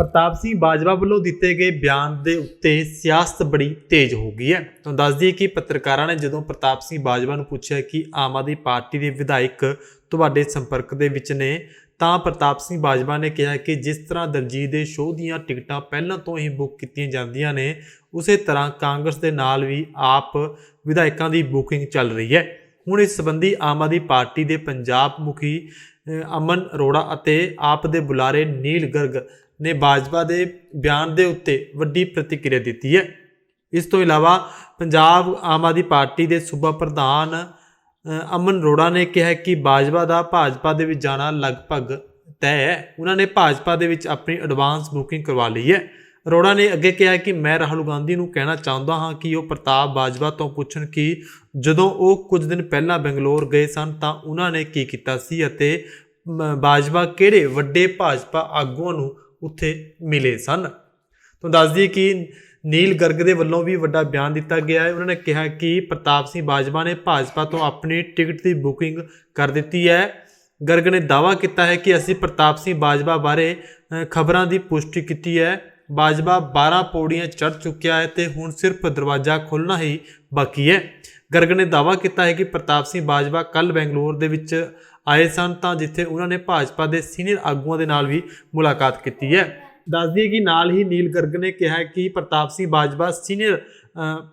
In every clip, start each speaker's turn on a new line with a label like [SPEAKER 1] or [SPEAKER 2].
[SPEAKER 1] ਪ੍ਰਤਾਪ ਸਿੰਘ ਬਾਜਵਾ ਵੱਲੋਂ ਦਿੱਤੇ ਗਏ ਬਿਆਨ ਦੇ ਉੱਤੇ ਸਿਆਸਤ ਬੜੀ ਤੇਜ਼ ਹੋ ਗਈ ਹੈ। ਤੁਹਾਨੂੰ ਦੱਸ ਦਈਏ ਕਿ ਪੱਤਰਕਾਰਾਂ ਨੇ ਜਦੋਂ ਪ੍ਰਤਾਪ ਸਿੰਘ ਬਾਜਵਾ ਨੂੰ ਪੁੱਛਿਆ ਕਿ ਆਮ ਆਦਮੀ ਪਾਰਟੀ ਦੇ ਵਿਧਾਇਕ ਤੁਹਾਡੇ ਸੰਪਰਕ ਦੇ ਵਿੱਚ ਨੇ, ਤਾਂ ਪ੍ਰਤਾਪ ਸਿੰਘ ਬਾਜਵਾ ਨੇ ਕਿਹਾ ਕਿ ਜਿਸ ਤਰ੍ਹਾਂ ਦਲਜੀਤ ਦੇ ਸ਼ੋਅ ਦੀਆਂ ਟਿਕਟਾਂ ਪਹਿਲਾਂ ਤੋਂ ਹੀ ਬੁੱਕ ਕੀਤੀਆਂ ਜਾਂਦੀਆਂ ਨੇ, ਉਸੇ ਤਰ੍ਹਾਂ ਕਾਂਗਰਸ ਦੇ ਨਾਲ ਵੀ ਆਪ ਵਿਧਾਇਕਾਂ ਦੀ ਬੁਕਿੰਗ ਚੱਲ ਰਹੀ ਹੈ। ਹੁਣ ਇਸ ਸੰਬੰਧੀ ਆਮ ਆਦਮੀ ਪਾਰਟੀ ਦੇ ਪੰਜਾਬ ਮੁਖੀ ਅਮਨ ਅਰੋੜਾ ਅਤੇ ਆਪ ਦੇ ਬੁਲਾਰੇ ਨੀਲ ਗਰਗ ਨੇ ਬਾਜਵਾ ਦੇ ਬਿਆਨ ਦੇ ਉੱਤੇ ਵੱਡੀ ਪ੍ਰਤੀਕਿਰਿਆ ਦਿੱਤੀ ਹੈ। ਇਸ ਤੋਂ ਇਲਾਵਾ ਪੰਜਾਬ ਆਮ ਆਦਮੀ ਪਾਰਟੀ ਦੇ ਸੂਬਾ ਪ੍ਰਧਾਨ ਅਮਨ ਅਰੋੜਾ ਨੇ ਕਿਹਾ ਕਿ ਬਾਜਵਾ ਦਾ ਭਾਜਪਾ ਦੇ ਵਿੱਚ ਜਾਣਾ ਲਗਭਗ ਤੈਅ ਹੈ। ਉਹਨਾਂ ਨੇ ਭਾਜਪਾ ਦੇ ਵਿੱਚ ਆਪਣੀ ਐਡਵਾਂਸ ਬੁਕਿੰਗ ਕਰਵਾ ਲਈ ਹੈ। ਅਰੋੜਾ ਨੇ ਅੱਗੇ ਕਿਹਾ ਕਿ ਮੈਂ ਰਾਹੁਲ ਗਾਂਧੀ ਨੂੰ ਕਹਿਣਾ ਚਾਹੁੰਦਾ ਹਾਂ ਕਿ ਉਹ ਪ੍ਰਤਾਪ ਬਾਜਵਾ ਤੋਂ ਪੁੱਛਣ ਕਿ ਜਦੋਂ ਉਹ ਕੁਝ ਦਿਨ ਪਹਿਲਾਂ ਬੰਗਲੌਰ ਗਏ ਸਨ ਤਾਂ ਉਹਨਾਂ ਨੇ ਕੀ ਕੀਤਾ ਸੀ ਅਤੇ ਬਾਜਵਾ ਕਿਹੜੇ ਵੱਡੇ ਭਾਜਪਾ ਆਗੂਆਂ ਨੂੰ ਉੱਥੇ ਮਿਲੇ ਸਨ। ਤੋਂ ਦੱਸ ਦਈਏ ਕਿ ਨੀਲ ਗਰਗ ਦੇ ਵੱਲੋਂ ਵੀ ਵੱਡਾ ਬਿਆਨ ਦਿੱਤਾ ਗਿਆ ਹੈ। ਉਹਨਾਂ ਨੇ ਕਿਹਾ ਕਿ ਪ੍ਰਤਾਪ ਸਿੰਘ ਬਾਜਵਾ ਨੇ ਭਾਜਪਾ ਤੋਂ ਆਪਣੀ ਟਿਕਟ ਦੀ ਬੁਕਿੰਗ ਕਰ ਦਿੱਤੀ ਹੈ। ਗਰਗ ਨੇ ਦਾਅਵਾ ਕੀਤਾ ਹੈ ਕਿ ਅਸੀਂ ਪ੍ਰਤਾਪ ਸਿੰਘ ਬਾਜਵਾ ਬਾਰੇ ਖਬਰਾਂ ਦੀ ਪੁਸ਼ਟੀ ਕੀਤੀ ਹੈ। ਬਾਜਵਾ 12 ਪੌੜੀਆਂ ਚੜ੍ਹ ਚੁੱਕਿਆ ਹੈ ਤੇ ਹੁਣ ਸਿਰਫ ਦਰਵਾਜ਼ਾ ਖੋਲ੍ਹਣਾ ਹੀ ਬਾਕੀ ਹੈ। ਗਰਗ ਨੇ ਦਾਅਵਾ ਕੀਤਾ ਹੈ ਕਿ ਪ੍ਰਤਾਪ ਸਿੰਘ ਬਾਜਵਾ ਕੱਲ ਬੈਂਗਲੌਰ ਦੇ ਵਿੱਚ ਆਏ ਸਨ ਤਾਂ ਜਿੱਥੇ ਉਹਨਾਂ ਨੇ ਭਾਜਪਾ ਦੇ ਸੀਨੀਅਰ ਆਗੂਆਂ ਦੇ ਨਾਲ ਵੀ ਮੁਲਾਕਾਤ ਕੀਤੀ ਹੈ। ਦੱਸ ਦਈਏ ਕਿ ਨਾਲ ਹੀ ਨੀਲ ਗਰਗ ਨੇ ਕਿਹਾ ਕਿ ਪ੍ਰਤਾਪ ਸਿੰਘ ਬਾਜਵਾ ਸੀਨੀਅਰ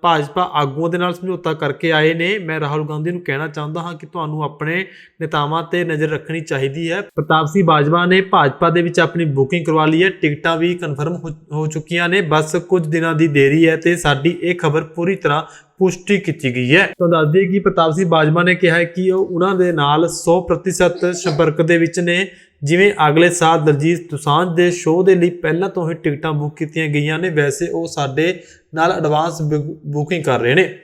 [SPEAKER 1] ਭਾਜਪਾ ਆਗੂਆਂ ਦੇ ਨਾਲ ਸਮਝੌਤਾ ਕਰਕੇ ਆਏ ਨੇ। ਮੈਂ ਰਾਹੁਲ ਗਾਂਧੀ ਨੂੰ ਕਹਿਣਾ ਚਾਹੁੰਦਾ ਹਾਂ ਕਿ ਤੁਹਾਨੂੰ ਆਪਣੇ ਨੇਤਾਵਾਂ ਤੇ ਨਜ਼ਰ ਰੱਖਣੀ ਚਾਹੀਦੀ ਹੈ। ਪ੍ਰਤਾਪ ਸਿੰਘ ਬਾਜਵਾ ਨੇ ਭਾਜਪਾ ਦੇ ਵਿੱਚ ਆਪਣੀ ਬੁਕਿੰਗ ਕਰਵਾ ਲਈ ਹੈ। ਟਿਕਟਾਂ ਵੀ ਕਨਫਰਮ ਹੋ- ਹੋ ਚੁੱਕੀਆਂ ਨੇ। ਬਸ ਕੁਝ ਦਿਨਾਂ ਦੀ ਦੇਰੀ ਹੈ ਤੇ ਸਾਡੀ ਇਹ ਖਬਰ ਪੂਰੀ ਤਰ੍ਹਾਂ ਪੁਸ਼ਟੀ ਕੀਤੀ ਗਈ ਹੈ। ਤਾਂ ਦੱਸ ਦਈਏ ਕਿ ਪ੍ਰਤਾਪ ਸਿੰਘ ਬਾਜਵਾ ਨੇ ਕਿਹਾ ਹੈ ਕਿ ਉਹ ਉਹਨਾਂ ਦੇ ਨਾਲ 100% ਸੰਪਰਕ ਦੇ ਵਿੱਚ ਨੇ। ਜਿਵੇਂ ਅਗਲੇ ਸਾਲ ਦਲਜੀਤ ਦੋਸਾਂਝ ਦੇ ਸ਼ੋਅ ਦੇ ਲਈ ਪਹਿਲਾਂ ਤੋਂ ਹੀ ਟਿਕਟਾਂ ਬੁੱਕ ਕੀਤੀਆਂ ਗਈਆਂ ਨੇ, ਵੈਸੇ ਉਹ ਸਾਡੇ ਨਾਲ ਐਡਵਾਂਸ ਬੁਕਿੰਗ ਕਰ ਰਹੇ ਨੇ।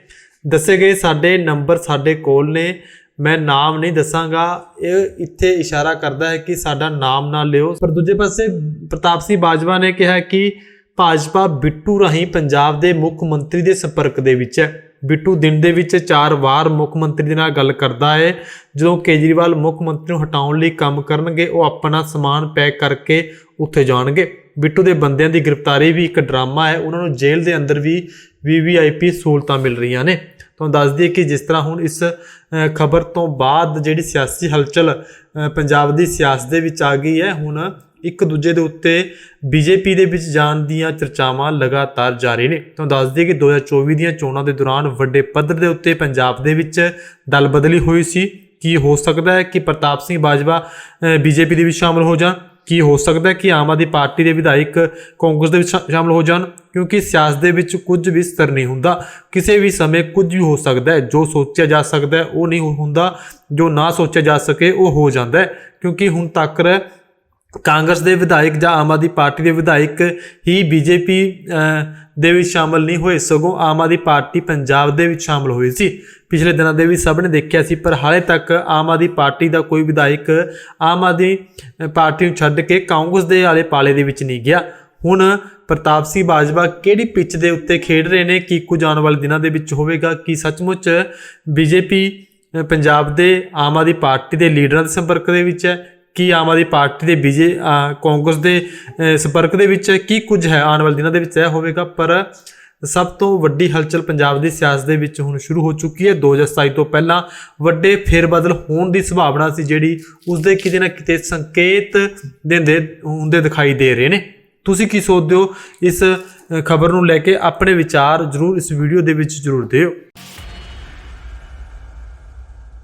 [SPEAKER 1] ਦੱਸੇ ਗਏ ਸਾਡੇ ਨੰਬਰ ਸਾਡੇ ਕੋਲ ਨੇ। ਮੈਂ ਨਾਮ ਨਹੀਂ ਦੱਸਾਂਗਾ। ਇਹ ਇੱਥੇ ਇਸ਼ਾਰਾ ਕਰਦਾ ਹੈ ਕਿ ਸਾਡਾ ਨਾਮ ਨਾ ਲਿਓ। ਪਰ ਦੂਜੇ ਪਾਸੇ ਪ੍ਰਤਾਪ ਸਿੰਘ ਬਾਜਵਾ ਨੇ ਕਿਹਾ ਕਿ ਭਾਜਪਾ ਬਿੱਟੂ ਰਾਹੀਂ ਪੰਜਾਬ ਦੇ ਮੁੱਖ ਮੰਤਰੀ ਦੇ ਸੰਪਰਕ ਦੇ ਵਿੱਚ ਹੈ। ਬਿੱਟੂ ਦਿਨ ਦੇ ਵਿੱਚ ਚਾਰ ਵਾਰ ਮੁੱਖ ਮੰਤਰੀ ਦੇ ਨਾਲ ਗੱਲ ਕਰਦਾ ਹੈ। ਜਦੋਂ ਕੇਜਰੀਵਾਲ ਮੁੱਖ ਮੰਤਰੀ ਨੂੰ ਹਟਾਉਣ ਲਈ ਕੰਮ ਕਰਨਗੇ, ਉਹ ਆਪਣਾ ਸਮਾਨ ਪੈਕ ਕਰਕੇ ਉੱਥੇ ਜਾਣਗੇ। ਬਿੱਟੂ ਦੇ ਬੰਦਿਆਂ ਦੀ ਗ੍ਰਿਫਤਾਰੀ ਵੀ ਇੱਕ ਡਰਾਮਾ ਹੈ। ਉਹਨਾਂ ਨੂੰ ਜੇਲ੍ਹ ਦੇ ਅੰਦਰ ਵੀ ਵੀਵੀਆਈਪੀ ਸਹੂਲਤਾਂ ਮਿਲ ਰਹੀਆਂ ਨੇ। ਤੁਹਾਨੂੰ ਦੱਸ ਦਈਏ ਕਿ ਜਿਸ ਤਰ੍ਹਾਂ ਹੁਣ ਇਸ ਖਬਰ ਤੋਂ ਬਾਅਦ ਜਿਹੜੀ ਸਿਆਸੀ ਹਲਚਲ ਪੰਜਾਬ ਦੀ ਸਿਆਸਤ ਦੇ ਵਿੱਚ ਆ ਗਈ ਹੈ, ਹੁਣ ਇੱਕ ਦੂਜੇ ਦੇ ਉੱਤੇ ਬੀਜੇਪੀ ਦੇ ਵਿੱਚ ਜਾਣ ਦੀਆਂ ਚਰਚਾਵਾਂ ਲਗਾਤਾਰ ਜਾਰੀ ਨੇ। ਤੁਹਾਨੂੰ ਦੱਸ ਦਈਏ ਕਿ 2024 ਦੀਆਂ ਚੋਣਾਂ ਦੇ ਦੌਰਾਨ ਵੱਡੇ ਪੱਧਰ ਦੇ ਉੱਤੇ ਪੰਜਾਬ ਦੇ ਵਿੱਚ ਦਲ ਬਦਲੀ ਹੋਈ ਸੀ। ਕੀ ਹੋ ਸਕਦਾ ਹੈ ਕਿ ਪ੍ਰਤਾਪ ਸਿੰਘ ਬਾਜਵਾ ਬੀਜੇਪੀ ਦੇ ਵਿੱਚ ਸ਼ਾਮਲ ਹੋ ਜਾਣ? ਕੀ ਹੋ ਸਕਦਾ ਹੈ ਕਿ ਆਮ ਆਦਮੀ ਪਾਰਟੀ ਦੇ ਵਿਧਾਇਕ ਕਾਂਗਰਸ ਦੇ ਵਿੱਚ ਸ਼ਾ- ਸ਼ਾਮਲ ਹੋ ਜਾਣ? ਕਿਉਂਕਿ ਸਿਆਸਤ ਦੇ ਵਿੱਚ ਕੁਝ ਵੀ ਸਥਿਰ ਨਹੀਂ ਹੁੰਦਾ। ਕਿਸੇ ਵੀ ਸਮੇਂ ਕੁਝ ਵੀ ਹੋ ਸਕਦਾ ਹੈ। ਜੋ ਸੋਚਿਆ ਜਾ ਸਕਦਾ ਹੈ ਉਹ ਨਹੀਂ ਹੁੰਦਾ। ਜੋ ਨਾ ਸੋਚਿਆ ਜਾ ਸਕੇ ਉਹ ਹੋ ਜਾਂਦਾ ਹੈ। ਕਿਉਂਕਿ ਹੁਣ ਤੱਕ ਕਾਂਗਰਸ ਦੇ ਵਿਧਾਇਕ ਜਾਂ ਆਮ ਆਦਮੀ ਪਾਰਟੀ ਦੇ ਵਿਧਾਇਕ ਹੀ ਬੀਜੇਪੀ ਦੇ ਵਿੱਚ ਸ਼ਾਮਲ ਨਹੀਂ ਹੋਏ, ਸਗੋਂ ਆਮ ਆਦਮੀ ਪਾਰਟੀ ਪੰਜਾਬ ਦੇ ਵਿੱਚ ਸ਼ਾਮਲ ਹੋਈ ਸੀ। ਪਿਛਲੇ ਦਿਨਾਂ ਦੇ ਵੀ ਸਭ ਨੇ ਦੇਖਿਆ ਸੀ, ਪਰ ਹਾਲੇ ਤੱਕ ਆਮ ਆਦਮੀ ਪਾਰਟੀ ਦਾ ਕੋਈ ਵਿਧਾਇਕ ਆਮ ਆਦਮੀ ਪਾਰਟੀ ਨੂੰ ਛੱਡ ਕੇ ਕਾਂਗਰਸ ਦੇ ਆਲੇ ਪਾਲੇ ਦੇ ਵਿੱਚ ਨਹੀਂ ਗਿਆ। ਹੁਣ ਪ੍ਰਤਾਪ ਸਿੰਘ ਬਾਜਵਾ ਕਿਹੜੀ ਪਿੱਚ ਦੇ ਉੱਤੇ ਖੇਡ ਰਹੇ ਨੇ, ਕੀ ਕੁਝ ਆਉਣ ਵਾਲੇ ਦਿਨਾਂ ਦੇ ਵਿੱਚ ਹੋਵੇਗਾ, ਕੀ ਸੱਚਮੁੱਚ ਬੀਜੇਪੀ ਪੰਜਾਬ ਦੇ ਆਮ ਆਦਮੀ ਪਾਰਟੀ ਦੇ ਲੀਡਰਾਂ ਦੇ ਸੰਪਰਕ ਦੇ ਵਿੱਚ ਹੈ ਕੀ ਆਮ ਆਦਮੀ ਪਾਰਟੀ ਦੇ ਬੀਜੇ ਕਾਂਗਰਸ ਦੇ ਸੰਪਰਕ ਦੇ ਵਿੱਚ ਕੀ ਕੁਝ ਹੈ? ਆਉਣ ਵਾਲੇ ਦਿਨਾਂ ਦੇ ਵਿੱਚ ਇਹ ਹੋਵੇਗਾ, ਪਰ ਸਭ ਤੋਂ ਵੱਡੀ ਹਲਚਲ ਪੰਜਾਬ ਦੀ ਸਿਆਸਤ ਦੇ ਵਿੱਚ ਹੁਣ ਸ਼ੁਰੂ ਹੋ ਚੁੱਕੀ ਹੈ। 2027 ਤੋਂ ਪਹਿਲਾਂ ਵੱਡੇ ਫੇਰਬਦਲ ਹੋਣ ਦੀ ਸੰਭਾਵਨਾ ਸੀ, ਜਿਹੜੀ ਉਸ ਦੇ ਕਿਤੇ ਨਾ ਕਿਤੇ ਸੰਕੇਤ ਦਿੰਦੇ, ਹੁੰਦੇ ਦਿਖਾਈ ਦੇ ਰਹੇ ਨੇ। ਤੁਸੀਂ ਕੀ ਸੋਚਦੇ ਹੋ? ਇਸ ਖਬਰ ਨੂੰ ਲੈ ਕੇ ਆਪਣੇ ਵਿਚਾਰ ਜਰੂਰ ਇਸ ਵੀਡੀਓ ਦੇ ਵਿੱਚ ਜਰੂਰ ਦਿਓ।